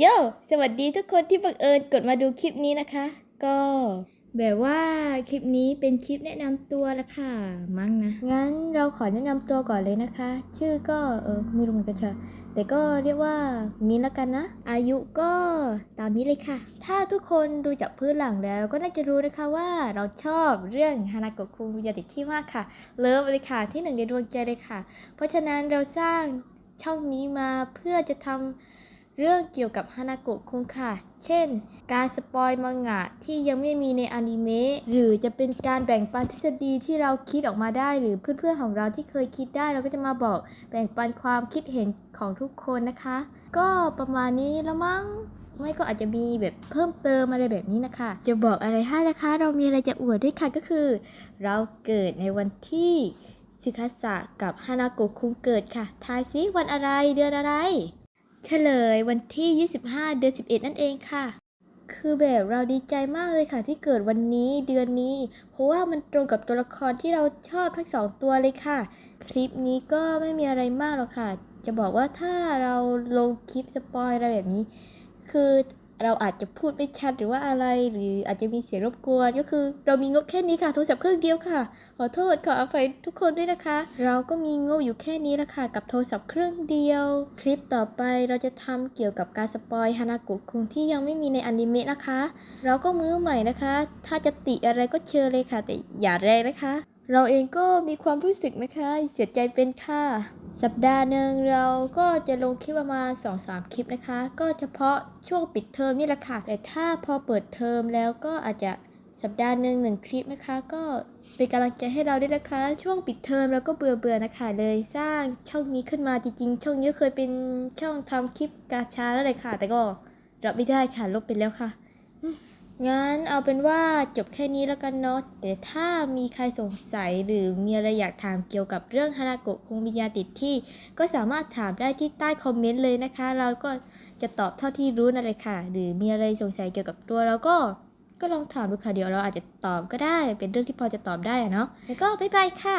โยสวัสดีทุกคนที่บังเอิญกดมาดูคลิปนี้นะคะ ก็แบบว่าคลิปนี้เป็นคลิปแนะนำตัวละค่ะ มั้งนะ งั้นเราขอแนะนำตัวก่อนเลยนะคะ ชื่อก็เออไม่รู้เหมือนกันค่ะ แต่ก็เรียกว่ามินละกันนะ อายุก็ตามนี้เลยค่ะ ถ้าทุกคนดูจากพื้นหลังแล้วก็น่าจะรู้นะคะว่าเราชอบเรื่องฮานาโกะคุงวิญญาติที่มากค่ะ เลิฟเลยค่ะที่หนึ่งในดวงใจเลยค่ะ เพราะฉะนั้นเราสร้างช่องนี้มาเพื่อจะทำ เรื่องเกี่ยวกับฮานาโกะคุงค่ะ เช่น การสปอยมังงะที่ยังไม่มีในอนิเมะ หรือจะเป็นการแบ่งปันทฤษฎีที่เราคิดออกมาได้ หรือเพื่อนๆของเราที่เคยคิดได้ เราก็จะมาบอกแบ่งปันความคิดเห็นของทุกคนนะคะ ก็ประมาณนี้แล้วมั้ง ไม่ก็อาจจะมีแบบเพิ่มเติมอะไรแบบนี้นะคะ จะบอกอะไรให้นะคะ เรามีอะไรจะอวดด้วยค่ะก็คือ เราเกิดในวันที่ซึคาสะกับฮานาโกะคุงเกิดค่ะ ทายซิวันอะไรเดือนอะไร เฉลยวันที่ 25 เดือน 11 นั่นเองค่ะ คือแบบเราดีใจมากเลยค่ะที่เกิดวันนี้เดือนนี้ เพราะว่ามันตรงกับตัวละครที่เราชอบทั้งสองตัวเลยค่ะ คลิปนี้ก็ไม่มีอะไรมากหรอกค่ะ จะบอกว่าถ้าเราลงคลิปสปอยอะไรแบบนี้ คือ เราอาจจะพูดไม่ชัดหรือว่าอะไร หรืออาจจะมีเสียงรบกวนก็คือ เรามีงบแค่นี้ค่ะโทรศัพท์เครื่องเดียวค่ะ ขอโทษขออภัยทุกคนด้วยนะคะ เราก็มีงบอยู่แค่นี้ละค่ะกับโทรศัพท์เครื่องเดียว คลิปต่อไปเราจะทำเกี่ยวกับการสปอยฮานากะคุงที่ยังไม่มีในอนิเมะนะคะ เราก็มือใหม่นะคะ ถ้าจะติอะไรก็เชิญเลยค่ะ แต่อย่าแรงนะคะ เราเองก็มีความรู้สึกนะคะ เสียใจเป็นค่ะ สัปดาห์หนึ่งเราก็จะลงคลิปประมาณ2-3 คลิปนะคะ ก็เฉพาะช่วงปิดเทอมนี่แหละค่ะ แต่ถ้าพอเปิดเทอมแล้วก็อาจจะสัปดาห์หนึ่งหนึ่งคลิปนะคะ ก็เป็นกำลังใจให้เราด้วยนะคะ ช่วงปิดเทอมเราก็เบื่อเบื่อๆนะคะ เลยสร้างช่องนี้ขึ้นมาจริง ๆ ช่องนี้เคยเป็นช่องทำคลิปกาชาแล้วเลยค่ะ แต่ก็รับไม่ได้ค่ะลบไปแล้วค่ะ งั้นเอาเป็นว่าจบแค่นี้แล้วกันเนาะแต่ถ้ามีใครสงสัยหรือมีอะไรอยากถามเกี่ยวกับเรื่องฮานาโกะคงวิญญาติดที่ ก็สามารถถามได้ที่ใต้คอมเมนต์เลยนะคะ เราก็จะตอบเท่าที่รู้นั่นเลยค่ะ หรือมีอะไรสงสัยเกี่ยวกับตัวเราก็ก็ลองถามดูค่ะเดี๋ยวเราอาจจะตอบก็ได้ เป็นเรื่องที่พอจะตอบได้อะเนาะแล้วก็บ๊ายบายค่ะ